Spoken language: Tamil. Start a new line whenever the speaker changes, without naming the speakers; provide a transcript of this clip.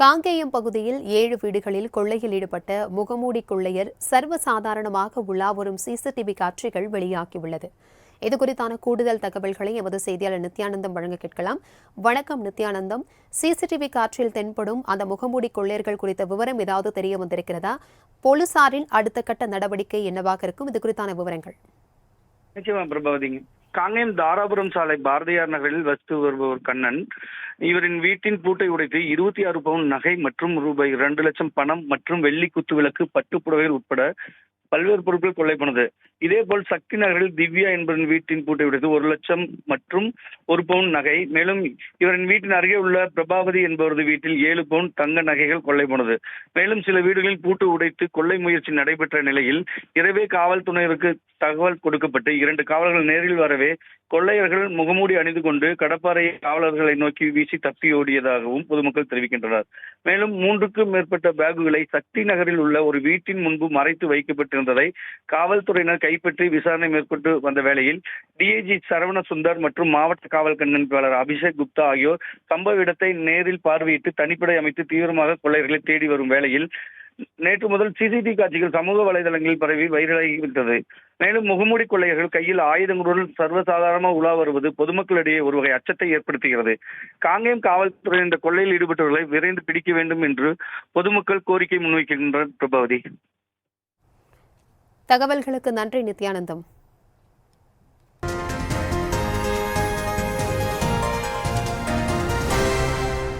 காங்கேயம் பகுதியில் ஏழு வீடுகளில் கொள்ளையில் ஈடுபட்ட முகமூடி கொள்ளையர் சர்வசாதாரணமாக உலாவரும் சிசிடிவி காட்சிகள் வெளியாகியுள்ளது. இதுகுறித்தான கூடுதல் தகவல்களை எமது செய்தியாளர் நித்யானந்தம் வழங்க கேட்கலாம். வணக்கம் நித்யானந்தம். சிசிடிவி காட்சியில் தென்படும் அந்த முகமூடி கொள்ளையர்கள் குறித்த விவரம் ஏதாவது தெரிய வந்திருக்கிறதா? போலீசாரின் அடுத்த கட்ட நடவடிக்கை என்னவாக இருக்கும்? இது குறித்தான விவரங்கள்.
நிச்சயமா பிரபாவதிங்க. காங்கேயம் தாராபுரம் சாலை பாரதியார் நகரில் வசித்து வருபவர் கண்ணன். இவரின் வீட்டின் பூட்டை உடைத்து இருபத்தி ஆறு பவுன் நகை மற்றும் ரூபாய் இரண்டு லட்சம் பணம் மற்றும் வெள்ளி குத்து விளக்கு பட்டு புடவைகள் உட்பட பல்வேறு பொருட்கள் கொள்ளை போனது. இதேபோல் சக்தி நகரில் திவ்யா என்பவரின் வீட்டின் பூட்டை விடுத்து ஒரு லட்சம் மற்றும் ஒரு பவுன் நகை. மேலும் இவரின் வீட்டின் அருகே உள்ள பிரபாவதி என்பவரது வீட்டில் ஏழு பவுன் தங்க நகைகள் கொள்ளை போனது. மேலும் சில வீடுகளில் பூட்டு உடைத்து கொள்ளை முயற்சி நடைபெற்ற நிலையில் இரவே காவல்துறையினருக்கு தகவல் கொடுக்கப்பட்டு இரண்டு காவலர்கள் நேரில் வரவே கொள்ளையர்கள் முகமூடி அணிந்து கொண்டு கடப்பாறை காவலர்களை நோக்கி வீசி தப்பி ஓடியதாகவும் பொதுமக்கள் தெரிவிக்கின்றனர். மேலும் மூன்றுக்கும் மேற்பட்ட பேகுகளை சக்தி நகரில் உள்ள ஒரு வீட்டின் முன்பு மறைத்து வைக்கப்பட்டிருந்ததை காவல்துறையினர் கைப்பற்றி விசாரணை மேற்கொண்டு வந்த வேளையில் டிஐஜி சரவண சுந்தர் மற்றும் மாவட்ட காவல் கண்காணிப்பாளர் அபிஷேக் குப்தா ஆகியோர் சம்பவ இடத்தை நேரில் பார்வையிட்டு தனிப்படை அமைத்து தீவிரமாக கொள்ளையர்களை தேடி வரும் வேளையில் நேற்று முதல் சிசிடிவி காட்சிகள் சமூக வலைதளங்களில் பரவி வைரலாகிவிட்டது. மேலும் முகமூடி கொள்ளையர்கள் கையில் ஆயுதங்களுடன் சர்வசாதாரணமாக உலா வருவது பொதுமக்களிடையே ஒரு வகை அச்சத்தை ஏற்படுத்துகிறது. காங்கேயம் காவல்துறை இந்த கொள்ளையில் ஈடுபட்டவர்களை விரைந்து பிடிக்க வேண்டும் என்று பொதுமக்கள் கோரிக்கை முன்வைக்கின்றனர் பிரபாவதி.
தகவல்களுக்கு நன்றி நித்யானந்தம்.